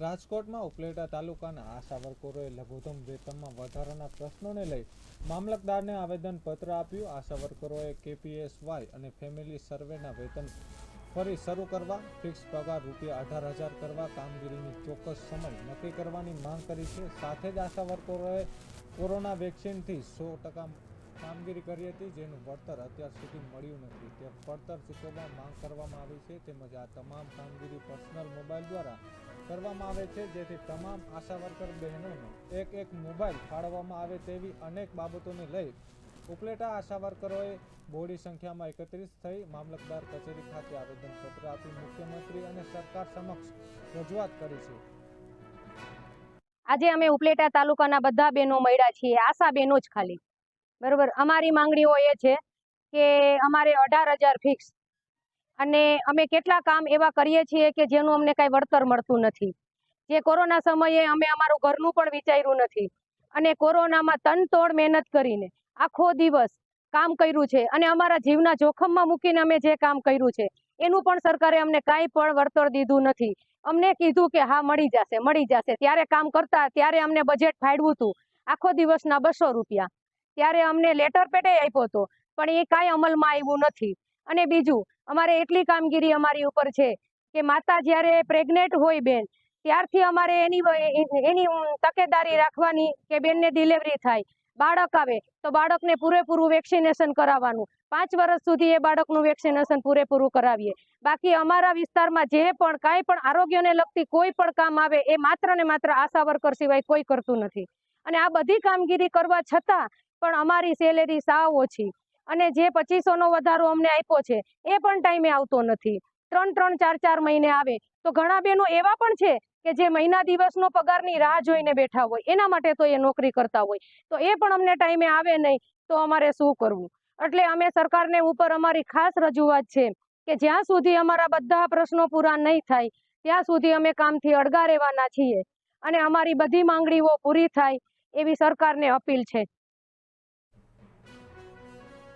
રાજકોટમાં ઉપલેટા તાલુકાના આશા વર્કરોએ લઘુત્તમ વેતનમાં વધારાના પ્રશ્નોને લઈ મામલતદારને આવેદનપત્ર આપ્યું. આશા વર્કરોએ કેપીએસવાય અને ફેમિલી સર્વેના વેતન ફરી શરૂ કરવા, ફિક્સ પગાર રૂપિયા અઢાર હજાર કરવા, કામગીરીની ચોક્કસ સમય નક્કી કરવાની માંગ કરી છે. સાથે જ આશા વર્કરોએ કોરોના વેક્સિનથી સો ટકા કામગીરી કરી હતી, જેનું વળતર અત્યાર સુધી મળ્યું નથી. તે વળતર ચૂકવવા માંગ કરવામાં આવી છે, તેમજ આ તમામ કામગીરી પર્સનલ મોબાઈલ દ્વારા કરવામાં આવે છે, જેથી તમામ આશા વર્કર બહેનોને એક એક મોબાઈલ ફાળવવામાં આવે તેવી અનેક બાબતોને લઈ ઉપલેટા આશા વર્કરોએ બોડી સંખ્યામાં એકત્રિત થઈ મામલતદાર કચેરી ખાતે આવેદનપત્ર આપી મુખ્યમંત્રી અને સરકાર સમક્ષ રજૂઆત કરી છે. આજે અમે ઉપલેટા તાલુકાના બધા બહેનો મળ્યા છીએ, આશા બહેનો જ ખાલી. બરોબર? અમારી માંગણીઓ એ છે કે અમારે અઢાર હજાર ફિક્સ અને અમે કેટલા કામ એવા કરીએ છીએ કે જેનું અમને કાંઈ વળતર મળતું નથી. જે કોરોના સમયે અમે અમારું ઘરનું પણ વિચાર્યું નથી. અને કોરોનામાં તનતોડ મહેનત કરીને આખો દિવસ કામ કર્યું છે અને અમારા જીવના જોખમમાં મૂકીને અમે જે કામ કર્યું છે, એનું પણ સરકારે અમને કાંઈ પણ વળતર દીધું નથી. અમને કીધું કે હા, મળી જશે મળી જશે. ત્યારે કામ કરતા, ત્યારે અમને બજેટ ફાડવું હતું. આખો દિવસના બસો રૂપિયા. ત્યારે અમને લેટર પેટે આપ્યો હતો. પણ એ કાંઈ અમલમાં આવ્યું નથી. અને બીજું, અમારે એટલી કામગીરી અમારી ઉપર છે કે માતા જ્યારે પ્રેગ્નેન્ટ હોય બેન, ત્યારથી અમારે એની એની તકેદારી રાખવાની કે બેનને ડિલિવરી થાય. બાળક આવે તો બાળકને પૂરેપૂરું વેક્સિનેશન કરાવવાનું. પાંચ વર્ષ સુધી એ બાળકનું વેક્સિનેશન પૂરેપૂરું કરાવીએ. બાકી અમારા વિસ્તારમાં જે પણ કાંઈ પણ આરોગ્યને લગતી કોઈ પણ કામ આવે, એ માત્ર ને માત્ર આશા વર્કર સિવાય કોઈ કરતું નથી. અને આ બધી કામગીરી કરવા છતાં પણ અમારી સેલેરી સાવ ઓછી. અને જે પચીસોનો વધારો અમને આપ્યો છે, એ પણ ટાઈમે આવતો નથી. ત્રણ ત્રણ, ચાર ચાર મહિને આવે, તો ઘણા બહેનો એવા પણ છે કે જે મહિના દિવસનો પગારની રાહ જોઈને બેઠા હોય, એના માટે તો એ નોકરી કરતા હોય. તો એ પણ અમને ટાઈમે આવે નહીં, તો અમારે શું કરવું? એટલે અમે સરકારને ઉપર અમારી ખાસ રજૂઆત છે કે જ્યાં સુધી અમારા બધા પ્રશ્નો પૂરા નહીં થાય, ત્યાં સુધી અમે કામથી અડગા રહેવાના છીએ. અને અમારી બધી માંગણીઓ પૂરી થાય એવી સરકારને અપીલ છે.